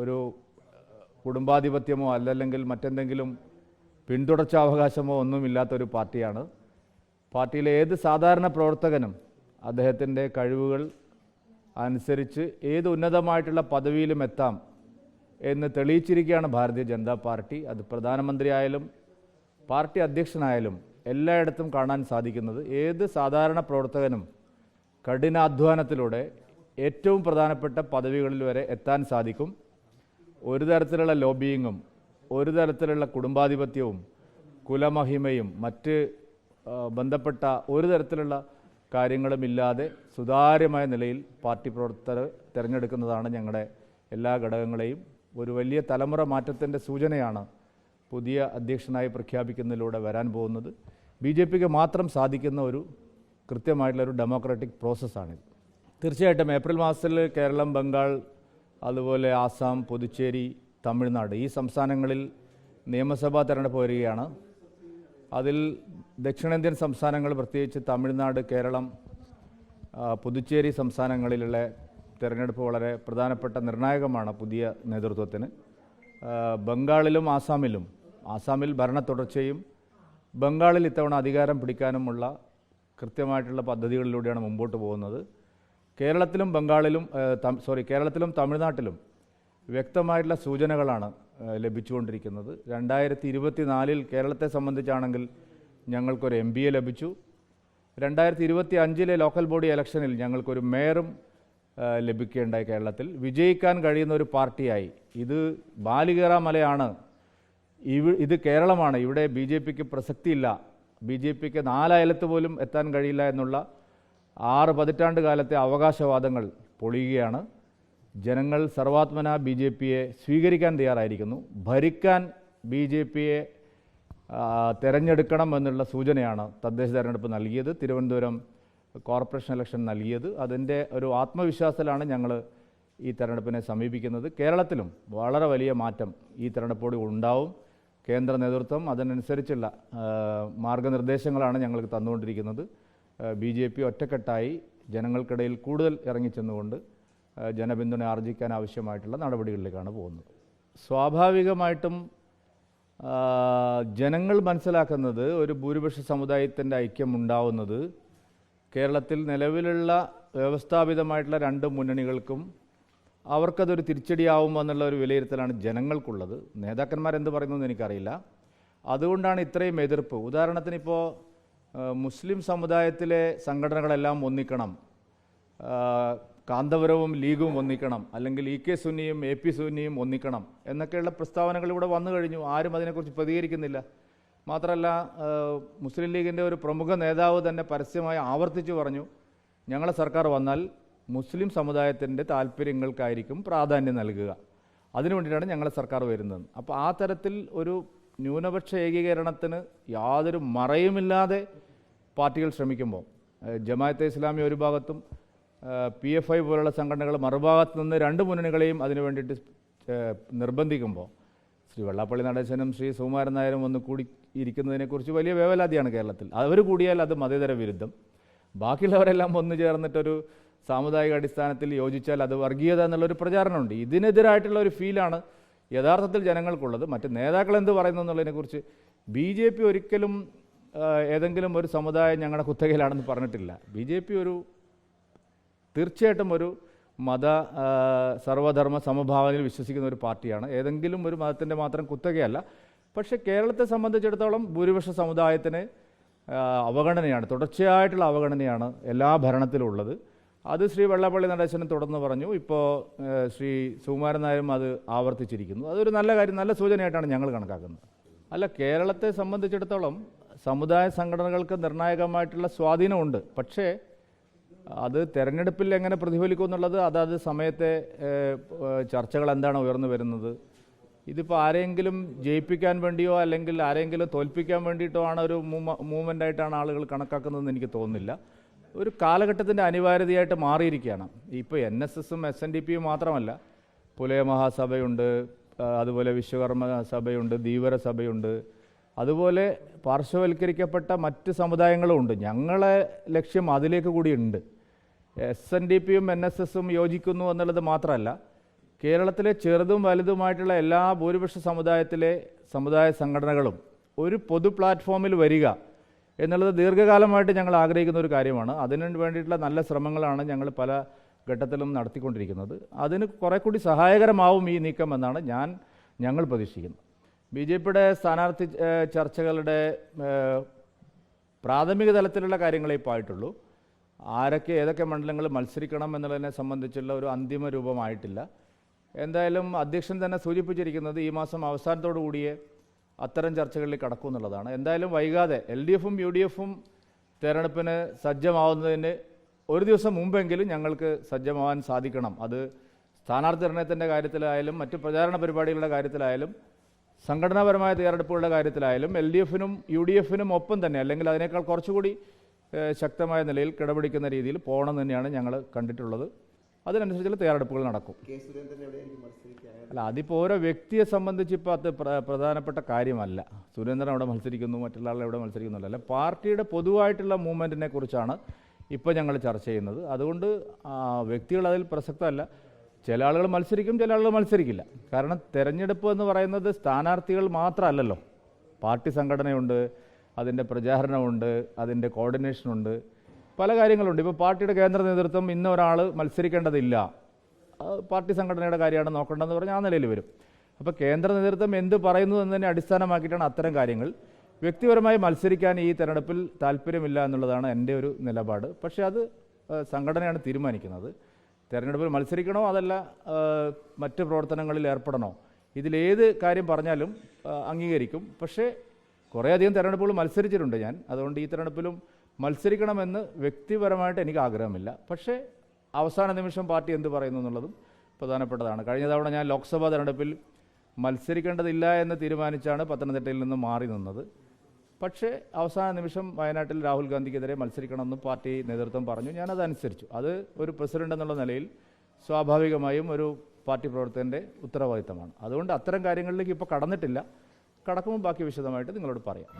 ഒരു കുടുംബാധിപത്യമോ അല്ലല്ലെങ്കിൽ മറ്റെന്തെങ്കിലും പിന്തുടർച്ചാവകാശമോ ഒന്നുമില്ലാത്ത ഒരു പാർട്ടിയാണ്. പാർട്ടിയിലെ ഏത് സാധാരണ പ്രവർത്തകനും അദ്ദേഹത്തിന്റെ കഴിവുകൾ അനുസരിച്ച് ഏത് ഉന്നതമായിട്ടുള്ള പദവിയിലും എത്താം എന്ന് തെളിയിച്ചിരിക്കുകയാണ് ഭാരതീയ ജനതാ പാർട്ടി. അത് പ്രധാനമന്ത്രിയായാലും പാർട്ടി അധ്യക്ഷനായാലും എല്ലായിടത്തും കാണാൻ സാധിക്കുന്നത് ഏത് സാധാരണ പ്രവർത്തകനും കഠിനാധ്വാനത്തിലൂടെ ഏറ്റവും പ്രധാനപ്പെട്ട പദവികളിൽ വരെ എത്താൻ സാധിക്കും. ഒരു തരത്തിലുള്ള ലോബിയിങ്ങും ഒരു തരത്തിലുള്ള കുടുംബാധിപത്യവും കുലമഹിമയും മറ്റ് ബന്ധപ്പെട്ട ഒരു തരത്തിലുള്ള കാര്യങ്ങളും ഇല്ലാതെ സുതാര്യമായ നിലയിൽ പാർട്ടി പ്രവർത്തകർ തിരഞ്ഞെടുക്കുന്നതാണ് ഞങ്ങളുടെ എല്ലാ ഘടകങ്ങളെയും ഒരു വലിയ തലമുറ മാറ്റത്തിന്റെ സൂചനയാണ് പുതിയ അധ്യക്ഷനായി പ്രഖ്യാപിക്കുന്നതിലൂടെ വരാൻ പോകുന്നത്. ബി ജെ പിക്ക് മാത്രം സാധിക്കുന്ന ഒരു കൃത്യമായിട്ടുള്ള ഒരു ഡെമോക്രാറ്റിക് പ്രോസസ്സാണിത് തീർച്ചയായിട്ടും ഏപ്രിൽ മാസത്തിൽ കേരളം ബംഗാൾ അതുപോലെ ആസാം പുതുച്ചേരി തമിഴ്നാട് ഈ സംസ്ഥാനങ്ങളിൽ നിയമസഭാ തെരഞ്ഞെടുപ്പ് വരികയാണ്. അതിൽ ദക്ഷിണേന്ത്യൻ സംസ്ഥാനങ്ങൾ പ്രത്യേകിച്ച് തമിഴ്നാട് കേരളം പുതുച്ചേരി സംസ്ഥാനങ്ങളിലുള്ള തിരഞ്ഞെടുപ്പ് വളരെ പ്രധാനപ്പെട്ട നിർണായകമാണ് പുതിയ നേതൃത്വത്തിന്. ബംഗാളിലും ആസാമിലും ആസാമിൽ ഭരണ തുടർച്ചയും ബംഗാളിൽ ഇത്തവണ അധികാരം പിടിക്കാനുമുള്ള കൃത്യമായിട്ടുള്ള പദ്ധതികളിലൂടെയാണ് മുമ്പോട്ട് പോകുന്നത്. കേരളത്തിലും ബംഗാളിലും സോറി കേരളത്തിലും തമിഴ്നാട്ടിലും വ്യക്തമായിട്ടുള്ള സൂചനകളാണ് ലഭിച്ചുകൊണ്ടിരിക്കുന്നത്. രണ്ടായിരത്തി ഇരുപത്തി നാലിൽ കേരളത്തെ സംബന്ധിച്ചാണെങ്കിൽ ഞങ്ങൾക്കൊരു എം ബി എ ലഭിച്ചു. രണ്ടായിരത്തി ഇരുപത്തി അഞ്ചിലെ ലോക്കൽ ബോഡി ഇലക്ഷനിൽ ഞങ്ങൾക്കൊരു മേയറും ലഭിക്കേണ്ടായി കേരളത്തിൽ. വിജയിക്കാൻ കഴിയുന്ന ഒരു പാർട്ടിയായി. ഇത് ബാലികേറ മലയാണ്. ഇവ ഇത് കേരളമാണ്. ഇവിടെ ബി ജെ പിക്ക് പ്രസക്തിയില്ല. ബി ജെ പിക്ക് നാലയലത്ത് പോലും എത്താൻ കഴിയില്ല എന്നുള്ള ആറ് പതിറ്റാണ്ട് കാലത്തെ അവകാശവാദങ്ങൾ പൊളിയുകയാണ്. ജനങ്ങൾ സർവാത്മന ബി ജെ പിയെ സ്വീകരിക്കാൻ തയ്യാറായിരിക്കുന്നു. ഭരിക്കാൻ ബി ജെ പിയെ തിരഞ്ഞെടുക്കണം എന്നുള്ള സൂചനയാണ് തദ്ദേശ തെരഞ്ഞെടുപ്പ് നൽകിയത്. തിരുവനന്തപുരം കോർപ്പറേഷൻ ഇലക്ഷൻ നൽകിയത്. അതിന്റെ ഒരു ആത്മവിശ്വാസത്തിലാണ് ഞങ്ങൾ ഈ തെരഞ്ഞെടുപ്പിനെ സമീപിക്കുന്നത്. കേരളത്തിലും വളരെ വലിയ മാറ്റം ഈ തെരഞ്ഞെടുപ്പോട് ഉണ്ടാവും. കേന്ദ്ര നേതൃത്വം അതിനനുസരിച്ചുള്ള മാർഗനിർദ്ദേശങ്ങളാണ് ഞങ്ങൾക്ക് തന്നുകൊണ്ടിരിക്കുന്നത്. ബി ജെ പി ഒറ്റക്കെട്ടായി ജനങ്ങൾക്കിടയിൽ കൂടുതൽ ഇറങ്ങിച്ചെന്നുകൊണ്ട് ജനപിന്തുണ ആർജിക്കാൻ ആവശ്യമായിട്ടുള്ള നടപടികളിലേക്കാണ് പോകുന്നത്. സ്വാഭാവികമായിട്ടും ജനങ്ങൾ മനസ്സിലാക്കുന്നത് ഒരു ഭൂരിപക്ഷ സമുദായത്തിന്റെ ഐക്യം ഉണ്ടാവുന്നത് കേരളത്തിൽ നിലവിലുള്ള വ്യവസ്ഥാപിതമായിട്ടുള്ള രണ്ട് മുന്നണികൾക്കും അവർക്കതൊരു തിരിച്ചടിയാവുമോ എന്നുള്ള ഒരു വിലയിരുത്തലാണ് ജനങ്ങൾക്കുള്ളത്. നേതാക്കന്മാരെന്ത് പറയുന്നതെന്ന് എനിക്കറിയില്ല. അതുകൊണ്ടാണ് ഇത്രയും എതിർപ്പ്. ഉദാഹരണത്തിന് ഇപ്പോൾ മുസ്ലിം സമുദായത്തിലെ സംഘടനകളെല്ലാം ഒന്നിക്കണം. കാന്തപുരവും ലീഗും ഒന്നിക്കണം. അല്ലെങ്കിൽ ഇ കെ സുന്നിയും എ പി സുന്നിയും ഒന്നിക്കണം എന്നൊക്കെയുള്ള പ്രസ്താവനകൾ ഇവിടെ വന്നു കഴിഞ്ഞു. ആരും അതിനെക്കുറിച്ച് പ്രതികരിക്കുന്നില്ല. മാത്രമല്ല മുസ്ലിം ലീഗിന്റെ ഒരു പ്രമുഖ നേതാവ് തന്നെ പരസ്യമായി ആവർത്തിച്ചു പറഞ്ഞു ഞങ്ങളെ സർക്കാർ വന്നാൽ മുസ്ലിം സമുദായത്തിന്റെ താല്പര്യങ്ങൾക്കായിരിക്കും പ്രാധാന്യം നൽകുക. അതിനു വേണ്ടിയിട്ടാണ് ഞങ്ങളെ സർക്കാർ വരുന്നത്. അപ്പോൾ ആ തരത്തിൽ ഒരു ന്യൂനപക്ഷ ഏകീകരണത്തിന് യാതൊരു മറയുമില്ലാതെ പാർട്ടികൾ ശ്രമിക്കുമ്പോൾ ജമാഅത്തെ ഇസ്ലാമി ഒരു ഭാഗത്തും പി എഫ് ഐ പോലുള്ള സംഘടനകൾ മറുഭാഗത്ത് നിന്ന് രണ്ട് മുന്നണികളെയും അതിനു വേണ്ടിയിട്ട് നിർബന്ധിക്കുമ്പോൾ ശ്രീ വെള്ളാപ്പള്ളി നടേശനും ശ്രീ സുകുമാരൻ നായരും ഒന്ന് കൂടി ഇരിക്കുന്നതിനെക്കുറിച്ച് വലിയ വേവലാതിയാണ് കേരളത്തിൽ. അവർ കൂടിയാൽ അത് മതേതര വിരുദ്ധം. ബാക്കിയുള്ളവരെല്ലാം ഒന്ന് ചേർന്നിട്ടൊരു സാമുദായിക അടിസ്ഥാനത്തിൽ യോജിച്ചാൽ അത് വർഗീയത എന്നുള്ളൊരു പ്രചാരണമുണ്ട്. ഇതിനെതിരായിട്ടുള്ള ഒരു ഫീലാണ് യഥാർത്ഥത്തിൽ ജനങ്ങൾക്കുള്ളത്. മറ്റ് നേതാക്കൾ എന്ത് പറയുന്നു എന്നുള്ളതിനെക്കുറിച്ച് ബി ജെ പി ഒരിക്കലും ഏതെങ്കിലും ഒരു സമുദായം ഞങ്ങളുടെ കുത്തകയിലാണെന്ന് പറഞ്ഞിട്ടില്ല. ബി ജെ പി ഒരു തീർച്ചയായിട്ടും ഒരു മത സർവധർമ്മ സമഭാവനയിൽ വിശ്വസിക്കുന്ന ഒരു പാർട്ടിയാണ്. ഏതെങ്കിലും ഒരു മതത്തിന്റെ മാത്രം കുത്തകയല്ല. പക്ഷേ കേരളത്തെ സംബന്ധിച്ചിടത്തോളം ഭൂരിപക്ഷ സമുദായത്തിന് അവഗണനയാണ് തുടർച്ചയായിട്ടുള്ള അവഗണനയാണ് എല്ലാ ഭരണത്തിലും ഉള്ളത് അത് ശ്രീ വെള്ളപ്പള്ളി നടേശനും തുടർന്ന് പറഞ്ഞു. ഇപ്പോൾ ശ്രീ സുകുമാരൻ നായരും അത് ആവർത്തിച്ചിരിക്കുന്നു. അതൊരു നല്ല കാര്യം നല്ല സൂചനയായിട്ടാണ് ഞങ്ങൾ കണക്കാക്കുന്നത്. അല്ല കേരളത്തെ സംബന്ധിച്ചിടത്തോളം സമുദായ സംഘടനകൾക്ക് നിർണായകമായിട്ടുള്ള സ്വാധീനമുണ്ട്. പക്ഷേ അത് തെരഞ്ഞെടുപ്പിൽ എങ്ങനെ പ്രതിഫലിക്കും എന്നുള്ളത് അതാത് സമയത്തെ ചർച്ചകൾ എന്താണ് ഉയർന്നു വരുന്നത്? ഇതിപ്പോൾ ആരെങ്കിലും ജയിപ്പിക്കാൻ വേണ്ടിയോ അല്ലെങ്കിൽ ആരെങ്കിലും തോൽപ്പിക്കാൻ വേണ്ടിയിട്ടോ ആണ് ഒരു മൂവ്മെന്റ് ആയിട്ടാണ് ആളുകൾ കണക്കാക്കുന്നതെന്ന് എനിക്ക് തോന്നുന്നില്ല. ഒരു കാലഘട്ടത്തിന്റെ അനിവാര്യതയായിട്ട് മാറിയിരിക്കുകയാണ്. ഇപ്പോൾ എൻ എസ് എസും എസ് എൻ ഡി പിയും മാത്രമല്ല പുലയ മഹാസഭയുണ്ട് അതുപോലെ വിശ്വകർമ്മ സഭയുണ്ട് ധീവര സഭയുണ്ട് അതുപോലെ പാർശ്വവൽക്കരിക്കപ്പെട്ട മറ്റ് സമുദായങ്ങളും ഉണ്ട്. ഞങ്ങളെ ലക്ഷ്യം അതിലേക്ക് കൂടിയുണ്ട് എസ് എൻ ഡി പിയും എൻ എസ് എസും യോജിക്കുന്നു എന്നുള്ളത് മാത്രമല്ല കേരളത്തിലെ ചെറുതും വലുതുമായിട്ടുള്ള എല്ലാ ഭൂരിപക്ഷ സമുദായത്തിലെ സമുദായ സംഘടനകളും ഒരു പൊതു പ്ലാറ്റ്ഫോമിൽ വരിക എന്നുള്ളത് ദീർഘകാലമായിട്ട് ഞങ്ങൾ ആഗ്രഹിക്കുന്ന ഒരു കാര്യമാണ്. അതിനു വേണ്ടിയിട്ടുള്ള നല്ല ശ്രമങ്ങളാണ് ഞങ്ങൾ പല ഘട്ടത്തിലും നടത്തിക്കൊണ്ടിരിക്കുന്നത്. അതിന് കുറെ കൂടി സഹായകരമാവും ഈ നീക്കം എന്നാണ് ഞാൻ ഞങ്ങൾ പ്രതീക്ഷിക്കുന്നത്. ബി ജെ പിയുടെ സ്ഥാനാർത്ഥി ചർച്ചകളുടെ പ്രാഥമിക തലത്തിലുള്ള കാര്യങ്ങളെ ഇപ്പോൾ ആയിട്ടുള്ളൂ ആരൊക്കെ ഏതൊക്കെ മണ്ഡലങ്ങൾ മത്സരിക്കണം എന്നുള്ളതിനെ സംബന്ധിച്ചുള്ള ഒരു അന്തിമ രൂപമായിട്ടില്ല. എന്തായാലും അധ്യക്ഷൻ തന്നെ സൂചിപ്പിച്ചിരിക്കുന്നത് ഈ മാസം അവസാനത്തോടു കൂടിയേ അത്തരം ചർച്ചകളിൽ കടക്കൂ എന്നുള്ളതാണ്. എന്തായാലും വൈകാതെ എൽ ഡി എഫും യു ഡി എഫും തെരഞ്ഞെടുപ്പിന് സജ്ജമാവുന്നതിന് ഒരു ദിവസം മുമ്പെങ്കിലും ഞങ്ങൾക്ക് സജ്ജമാവാൻ സാധിക്കണം. അത് സ്ഥാനാർത്ഥി നിർണയത്തിന്റെ കാര്യത്തിലായാലും മറ്റ് പ്രചാരണ പരിപാടികളുടെ കാര്യത്തിലായാലും സംഘടനാപരമായ തയ്യാറെടുപ്പുകളുടെ കാര്യത്തിലായാലും എൽ ഡി എഫിനും യു ഡി എഫിനും ഒപ്പം തന്നെ അല്ലെങ്കിൽ അതിനേക്കാൾ കുറച്ചുകൂടി ശക്തമായ നിലയിൽ കിടപിടിക്കുന്ന രീതിയിൽ പോകണം തന്നെയാണ് ഞങ്ങൾ കണ്ടിട്ടുള്ളത്. അതിനനുസരിച്ചുള്ള തയ്യാറെടുപ്പുകൾ നടക്കും. അല്ല അതിപ്പോൾ ഓരോ വ്യക്തിയെ സംബന്ധിച്ച് ഇപ്പോൾ അത് പ്രധാനപ്പെട്ട കാര്യമല്ല. സുരേന്ദ്രൻ അവിടെ മത്സരിക്കുന്നു മറ്റുള്ള ആൾ എവിടെ മത്സരിക്കുന്നില്ല അല്ല പാർട്ടിയുടെ പൊതുവായിട്ടുള്ള മൂവ്മെന്റിനെ കുറിച്ചാണ് ഇപ്പോൾ ഞങ്ങൾ ചർച്ച ചെയ്യുന്നത്. അതുകൊണ്ട് വ്യക്തികൾ അതിൽ പ്രസക്തമല്ല. ചില ആളുകൾ മത്സരിക്കും ചില ആളുകൾ മത്സരിക്കില്ല. കാരണം തെരഞ്ഞെടുപ്പ് എന്ന് പറയുന്നത് സ്ഥാനാർത്ഥികൾ മാത്രമല്ലല്ലോ. പാർട്ടി സംഘടനയുണ്ട് അതിന്റെ പ്രചാരണമുണ്ട് അതിന്റെ കോർഡിനേഷനുണ്ട് പല കാര്യങ്ങളുണ്ട്. ഇപ്പോൾ പാർട്ടിയുടെ കേന്ദ്ര നേതൃത്വം ഇന്ന ഒരാൾ മത്സരിക്കേണ്ടതില്ല. പാർട്ടി സംഘടനയുടെ കാര്യമാണ് നോക്കേണ്ടതെന്ന് പറഞ്ഞാൽ ആ നിലയിൽ വരും. അപ്പോൾ കേന്ദ്ര നേതൃത്വം എന്ത് പറയുന്നു എന്നതിനെ അടിസ്ഥാനമാക്കിയിട്ടാണ് അത്തരം കാര്യങ്ങൾ. വ്യക്തിപരമായി മത്സരിക്കാൻ ഈ തെരഞ്ഞെടുപ്പിൽ താല്പര്യമില്ല എന്നുള്ളതാണ് എന്റെ ഒരു നിലപാട്. പക്ഷേ അത് സംഘടനയാണ് തീരുമാനിക്കുന്നത്. തെരഞ്ഞെടുപ്പിൽ മത്സരിക്കണോ അതല്ല മറ്റ് പ്രവർത്തനങ്ങളിൽ ഏർപ്പെടണോ? ഇതിലേത് കാര്യം പറഞ്ഞാലും അംഗീകരിക്കും. പക്ഷേ കുറേയധികം തെരഞ്ഞെടുപ്പുകൾ മത്സരിച്ചിട്ടുണ്ട് ഞാൻ. അതുകൊണ്ട് ഈ തെരഞ്ഞെടുപ്പിലും മത്സരിക്കണമെന്ന് വ്യക്തിപരമായിട്ട് എനിക്ക് ആഗ്രഹമില്ല. പക്ഷേ അവസാന നിമിഷം പാർട്ടി എന്ത് പറയുന്നു എന്നുള്ളതും പ്രധാനപ്പെട്ടതാണ്. കഴിഞ്ഞ തവണ ഞാൻ ലോക്സഭാ തെരഞ്ഞെടുപ്പിൽ മത്സരിക്കേണ്ടതില്ല എന്ന് തീരുമാനിച്ചാണ് പത്തനംതിട്ടയിൽ നിന്ന് മാറി നിന്നത്. പക്ഷേ അവസാന നിമിഷം വയനാട്ടിൽ രാഹുൽ ഗാന്ധിക്കെതിരെ മത്സരിക്കണമെന്ന് പാർട്ടി നേതൃത്വം പറഞ്ഞു. ഞാനത് അനുസരിച്ചു അത് ഒരു പ്രസിഡന്റ് എന്നുള്ള നിലയിൽ സ്വാഭാവികമായും ഒരു പാർട്ടി പ്രവർത്തകന്റെ ഉത്തരവാദിത്തമാണ്. അതുകൊണ്ട് അത്തരം കാര്യങ്ങളിലേക്ക് ഇപ്പോൾ കടന്നിട്ടില്ല. കടക്കുമ്പോൾ ബാക്കി വിശദമായിട്ട് നിങ്ങളോട് പറയാം.